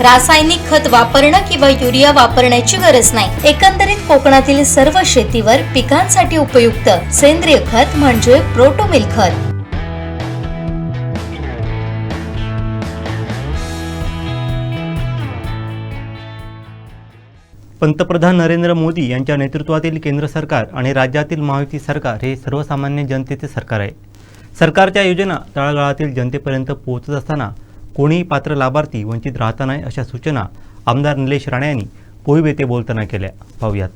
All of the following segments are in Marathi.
रासायनिक खत वापरणं किंवा युरिया वापरण्याची गरज नाही. एकंदरीत कोकणातील सर्व शेतीवर पिकांसाठी उपयुक्त सेंद्रिय खत म्हणजे प्रोटोमिल खत. पंतप्रधान नरेंद्र मोदी यांच्या नेतृत्वातील केंद्र सरकार आणि राज्यातील महायुती सरकार हे सर्वसामान्य जनतेचे सरकार आहे. सरकारच्या योजना तळागाळातील जनतेपर्यंत पोहोचत असताना कोणीही पात्र लाभार्थी वंचित राहता नाही अशा सूचना आमदार निलेश राणे यांनी पोईब येथे बोलताना केल्या. पाहूयात.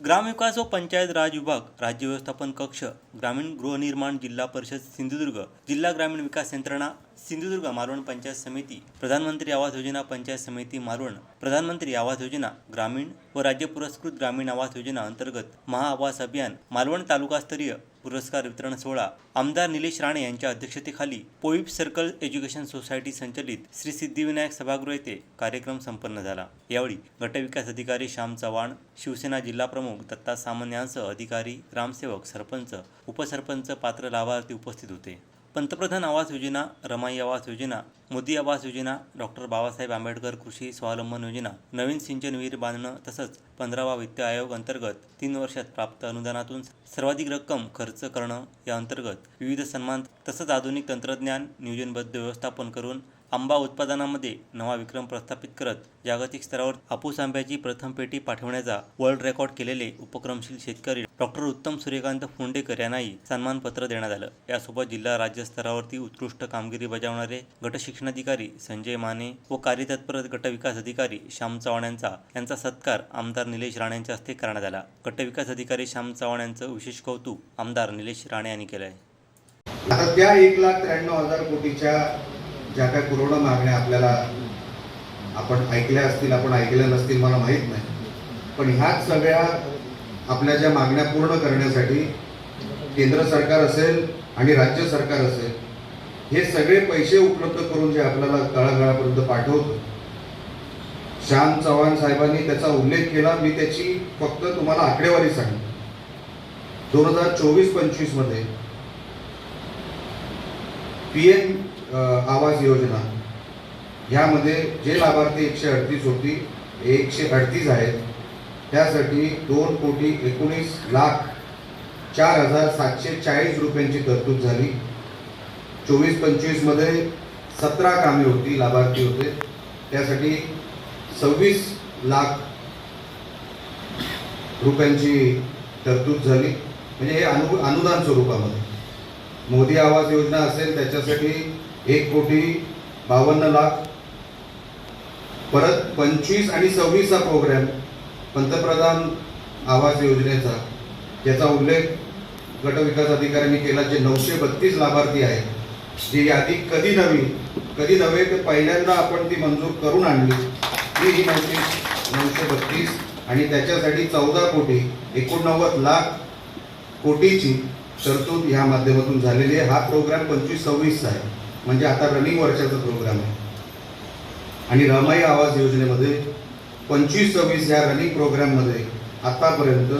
ग्रामविकास व पंचायत राज विभाग राज्य व्यवस्थापन कक्ष ग्रामीण गृहनिर्माण जिल्हा परिषद सिंधुदुर्ग जिल्हा ग्रामीण विकास यंत्रणा सिंधुदुर्ग मालवण पंचायत समिती प्रधानमंत्री आवास योजना पंचायत समिती मालवण प्रधानमंत्री आवास योजना ग्रामीण व राज्य पुरस्कृत ग्रामीण आवास योजना अंतर्गत महाआवास अभियान मालवण तालुकास्तरीय पुरस्कार वितरण सोहळा. आमदार निलेश राणे यांच्या अध्यक्षतेखाली पोईप सर्कल एज्युकेशन सोसायटी संचलित श्री सिद्धिविनायक सभागृह येथे कार्यक्रम संपन्न झाला. यावेळी गटविकास अधिकारी श्याम चव्हाण शिवसेना जिल्हा प्रमुख दत्ता सामंत यांसह अधिकारी ग्रामसेवक सरपंच उपसरपंच पात्र लाभार्थी उपस्थित होते. पंतप्रधान आवास योजना रमाई आवास योजना मोदी आवास योजना डॉक्टर बाबासाहेब आंबेडकर कृषी स्वावलंबन योजना नवीन सिंचन विहीर बांधणं तसंच पंधरावा वित्त आयोग अंतर्गत तीन वर्षात प्राप्त अनुदानातून सर्वाधिक रक्कम खर्च करणं या अंतर्गत विविध सन्मान तसंच आधुनिक तंत्रज्ञान नियोजनबद्ध व्यवस्थापन करून आंबा उत्पादनामध्ये नवा विक्रम प्रस्थापित करत जागतिक स्तरावर हापूस आंब्याची प्रथम पेटी पाठवण्याचा वर्ल्ड रेकॉर्ड केलेले उपक्रमशील शेतकरी डॉक्टर उत्तम सूर्यकांत फोंडेकर यांनाही सन्मानपत्र देण्यात आलं. यासोबत जिल्हा राज्य स्तरावरती उत्कृष्ट कामगिरी बजावणारे गटशिक्षणाधिकारी संजय माने व कार्यतत्पर गटविकास अधिकारी श्याम चव्हाण यांचा यांचा सत्कार आमदार निलेश राणे यांच्या हस्ते करण्यात आला. गटविकास अधिकारी श्याम चव्हाण यांचं विशेष कौतुक आमदार निलेश राणे यांनी केलं आहे आता त्या एक लाख त्र्याण्णव हजार कोटीच्या ज्या काय पुरवणा मागण्या आपल्याला आपण ऐकल्या असतील आपण ऐकल्या नसतील मला माहीत नाही. पण ह्याच सगळ्या आपल्या ज्या मागण्या पूर्ण करण्यासाठी केंद्र सरकार असेल आणि राज्य सरकार असेल हे सगळे पैसे उपलब्ध करून जे आपल्याला तळागाळापर्यंत पाठवतो. श्याम चव्हाण साहेबांनी त्याचा उल्लेख केला मी त्याची फक्त तुम्हाला आकडेवारी सांगितली दोन हजार चोवीस पंचवीसमध्ये पी एम आवास योजना. ह्यामध्ये जे लाभार्थी एकशे अडतीस होती एकशे अडतीस आहेत. त्यासाठी दोन कोटी एकोणीस लाख चार हजार सातशे चाळीस रुपयांची तरतूद झाली. चोवीस पंचवीसमध्ये सतरा कामे होती लाभार्थी होते. त्यासाठी सव्वीस लाख रुपयांची तरतूद झाली. म्हणजे हे अनु अनुदान स्वरूपामध्ये. मोदी आवास योजना असेल त्याच्यासाठी एक कोटी बावन्न लाख. परत पंचवीस आणि सव्वीसचा प्रोग्रॅम पंतप्रधान आवास योजनेचा याचा उल्लेख गटविकास अधिकाऱ्यांनी केला जे नऊशे बत्तीस लाभार्थी आहेत. जी यादी कधी नवी कधी नव्हे तर पहिल्यांदा आपण ती मंजूर करून आणली. ती ही नऊशे नऊशे बत्तीस आणि त्याच्यासाठी चौदा कोटी एकोणनव्वद लाख कोटीची तरतूद ह्या माध्यमातून झालेली आहे. हा प्रोग्राम पंचवीस सव्वीसचा आहे. म्हणजे आता रनिंग वर्षाचा प्रोग्राम आहे. आणि रमाई आवास योजनेमध्ये पंचवीस सव्वीस या रनिंग प्रोग्राममध्ये आतापर्यंत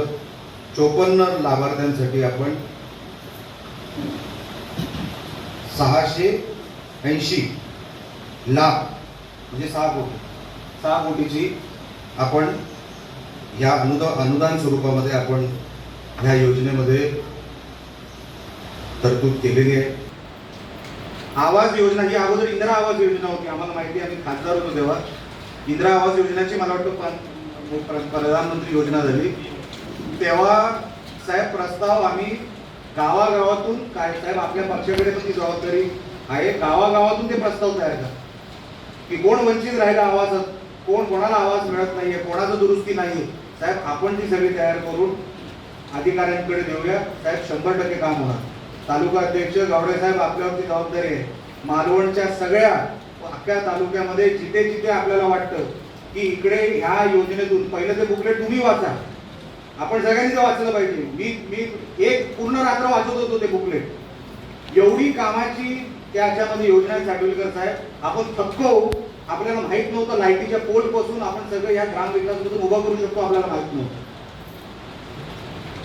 चोपन्न लाभार्थ्यांसाठी आपण सहाशे ऐंशी लाख म्हणजे सहा कोटी सहा कोटीची आपण या अनुदा अनुदान स्वरूपामध्ये आपण ह्या योजनेमध्ये तरतूद केलेली आहे. आवास योजना ही अगोदर इंदिरा आवास योजना होती. आम्हाला माहिती आम्ही खासदार होतो तेव्हा. इंदिरा आवास योजनेची मला वाटतं प्र- प्रधानमंत्री योजना झाली. तेव्हा साहेब प्रस्ताव आम्ही गावागावातून काय साहेब आपल्या पक्षाकडे पण ती जबाबदारी आहे. गावागावातून ते प्रस्ताव तयार करतात. की कोण वंचित राहिला आवाजात कोण कोणाला आवाज मिळत नाहीये कोणाचं दुरुस्ती नाहीये. साहेब आपण ती सगळी तयार करून अधिकाऱ्यांकडे देऊया. साहेब शंभर टक्के काम होणार. तालुका अध्यक्ष गावडे साहेब आपल्यावरती जबाबदारी आहे. मालवणच्या सगळ्या अख्ख्या तालुक्यामध्ये जिथे जिथे आपल्याला वाटतं की इकडे ह्या योजनेतून पहिलं ते बुकलेट तुम्ही वाचा. आपण सगळ्यांनी ते वाचलं पाहिजे. मी मी एक पूर्ण रात्र वाचत होतो ते बुकलेट. एवढी कामाची त्याच्यामध्ये योजना आहे साहेब. आपण थक्क होऊ. आपल्याला माहीत नव्हतं लाईटीच्या पोलपासून आपण सगळं या ग्रामविकासमधून उभा करू शकतो आपल्याला माहीत नव्हतं.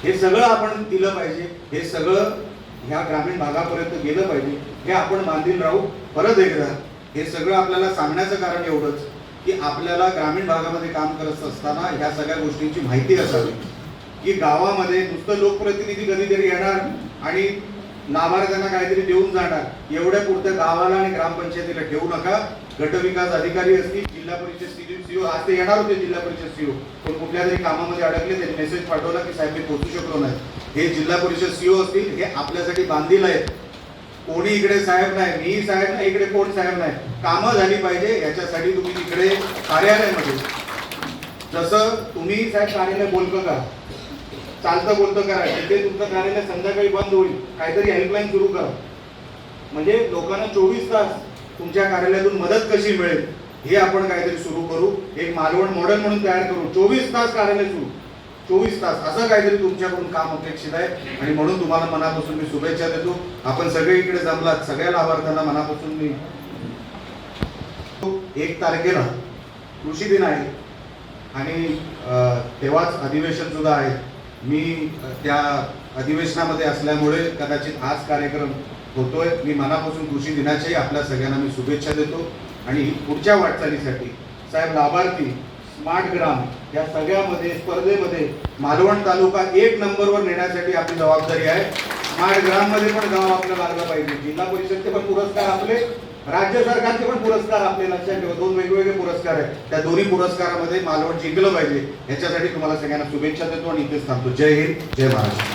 हे सगळं आपण दिलं पाहिजे. हे सगळं ह्या ग्रामीण भागापर्यंत गेलं पाहिजे. हे आपण बांधील राहू परत एकदा हे सगळं आपल्याला सांगण्याचं कारण एवढंच की आपल्याला ग्रामीण भागामध्ये काम करत असताना ह्या सगळ्या गोष्टींची माहिती असावी. की गावामध्ये नुसतं लोकप्रतिनिधी कधीतरी येणार आणि लाभार्थ्यांना काहीतरी देऊन जाणार. एवढ्या पुरतं गावाला आणि ग्रामपंचायतीला ठेवू नका. गटविकास अधिकारी असतील जिल्हा परिषद सीओ आज ते येणार होते जिल्हा परिषद सीओ पण कुठल्या तरी कामामध्ये अडकले त्यांनी मेसेज पाठवला की साहेब मी पोहोचू शकलो नाही. हे जिल्हा परिषद सीओ असतील हे आपल्यासाठी बांधील आहेत. कोणी इकडे साहेब नाही मी साहेब नाही इकडे कोण साहेब नाही. कामं झाली पाहिजे याच्यासाठी तुम्ही तिकडे कार्यालयामध्ये. जसं तुम्ही साहेब कार्यालय बोलतं का चालतं बोलतं करा. तिथे तुमचं कार्यालय संध्याकाळी बंद होईल काहीतरी हेल्पलाईन सुरू करा. म्हणजे लोकांना चोवीस तास तुमच्या कार्यालयातून मदत कशी मिळेल हे आपण काहीतरी सुरू करू. एक मालवण मॉडेल म्हणून तयार करू. चोवीस तास कार्यालय सुरू. चोवीस तास. असं काहीतरी तुमच्याकडून काम अपेक्षित आहे. आणि म्हणून तुम्हाला मनापासून मी शुभेच्छा देतो. आपण सगळे इकडे जमलात. सगळ्या लाभार्थ्यांना मनापासून मी एक तारखेला कृषी दिन आहे. आणि तेव्हाच अधिवेशन सुद्धा आहे. मी त्या अधिवेशनामध्ये असल्यामुळे कदाचित आज कार्यक्रम होतोय. मी मनापासून कृषी दिनाच्याही आपल्या सगळ्यांना मी शुभेच्छा देतो. आणि पुढच्या वाटचालीसाठी साहेब लाभार्थी स्मार्ट ग्राम या सगळ्यामध्ये स्पर्धेमध्ये मालवण तालुका एक नंबरवर नेण्यासाठी आपली जबाबदारी आहे. स्मार्ट ग्राममध्ये पण गाव आपलं लागलं पाहिजे. जिल्हा परिषदचे पण पुरस्कार आपले राज्य सरकारचे पण पुरस्कार आपले लक्षात ठेवा. दोन वेगवेगळे पुरस्कार आहेत. त्या दोन्ही पुरस्कारामध्ये मालवण जिंकलं पाहिजे. याच्यासाठी तुम्हाला सगळ्यांना शुभेच्छा देतो आणि इथेच थांबतो. जय हिंद जय महाराष्ट्र.